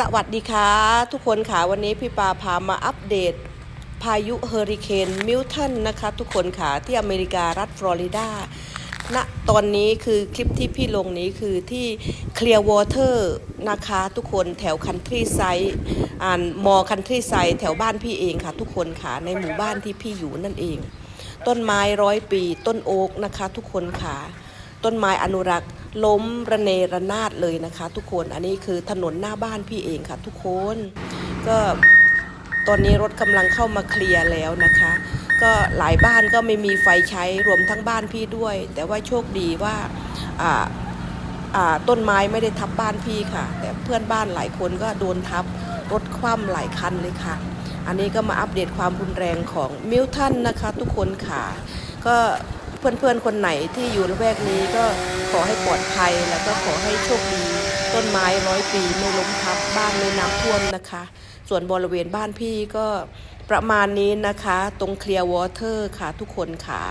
สวัสดีค่ะ ทุกคนค่ะวันนี้พี่ปาพามาอัปเดต พายุเฮอริเคนมิลตันนะคะ ทุกคนค่ะที่อเมริการัฐฟลอริดาณตอนนี้คือคลิปที่พี่ลงนี้คือที่เคลียร์วอเตอร์นะคะทุกคนแถวคันทรีไซด์อ่านมอคันทรีไซด์แถวบ้านพี่เองค่ะ ทุกคนค่ะในหมู่บ้านที่พี่อยู่นั่นเอง ต้นไม้ร้อยปี ต้นโอ๊กนะคะ ทุกคนค่ะ ต้นไม้อนุรักษ์ ล้มระเนระนาดเลยนะคะ ทุกคนอันนี้คือถนนหน้าบ้านพี่เองค่ะ ทุกคนก็ตอนนี้รถกำลังเข้ามาเคลียร์แล้วนะคะ ก็หลายบ้านก็ไม่มีไฟใช้รวมทั้งบ้านพี่ด้วย แต่ว่าโชคดีว่าอ่าอ่าต้นไม้ไม่ได้ทับบ้านพี่ค่ะ แต่เพื่อนบ้านหลายคนก็โดนทับรถคว่ำหลายคันเลยค่ะ อันนี้ก็มาอัปเดตความรุนแรงของมิลตันนะคะ ทุกคนค่ะ ก็ เพื่อนๆคนไหนที่อยู่ละแวกนี้ก็ขอให้ปลอดภัยแล้วก็ขอให้โชคดี ต้นไม้ร้อยปีไม่ล้มทับบ้านไม่น้ำท่วมนะคะ ส่วนบริเวณบ้านพี่ก็ประมาณนี้นะคะ ตรงเคลียร์วอเตอร์ค่ะทุกคนค่ะ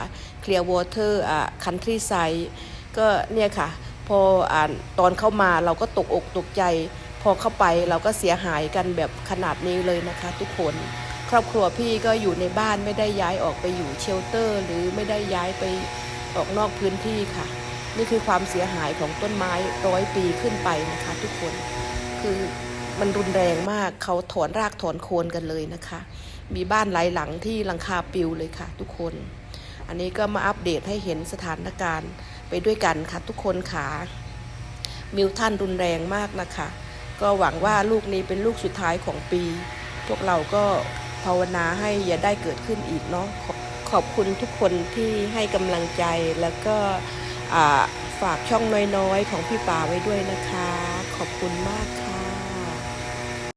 เคลียร์วอเตอร์อะคันทรีไซด์ก็เนี่ยค่ะ พออ่านตอนเข้ามาเราก็ตกอกตกใจ พอเข้าไปเราก็เสียหายกันแบบขนาดนี้เลยนะคะ ทุกคน ครอบครัวพี่ก็อยู่ในบ้านไม่ได้ย้ายออกไปอยู่เชลเตอร์ หรือไม่ได้ย้ายไปออกนอกพื้นที่ค่ะ นี่คือความเสียหายของต้นไม้ร้อยปีขึ้นไปนะคะ ทุกคนคือมันรุนแรงมากเขาถอนรากถอนโคนกันเลยนะคะ มีบ้านหลายหลังที่หลังคาปิวเลยค่ะ ทุกคน อันนี้ก็มาอัปเดตให้เห็นสถานการณ์ไปด้วยกันค่ะทุกคนค่ะมิวทันรุนแรงมากนะคะ ก็หวังว่าลูกนี้เป็นลูกสุดท้ายของปี พวกเราก็ ภาวนาให้อย่าได้เกิดขึ้นอีกเนาะขอบขอบคุณทุกคนที่ให้กำลังใจแล้วก็ฝากช่องน้อยๆ ของพี่ป่าไว้ด้วยนะคะ ขอบคุณมากค่ะ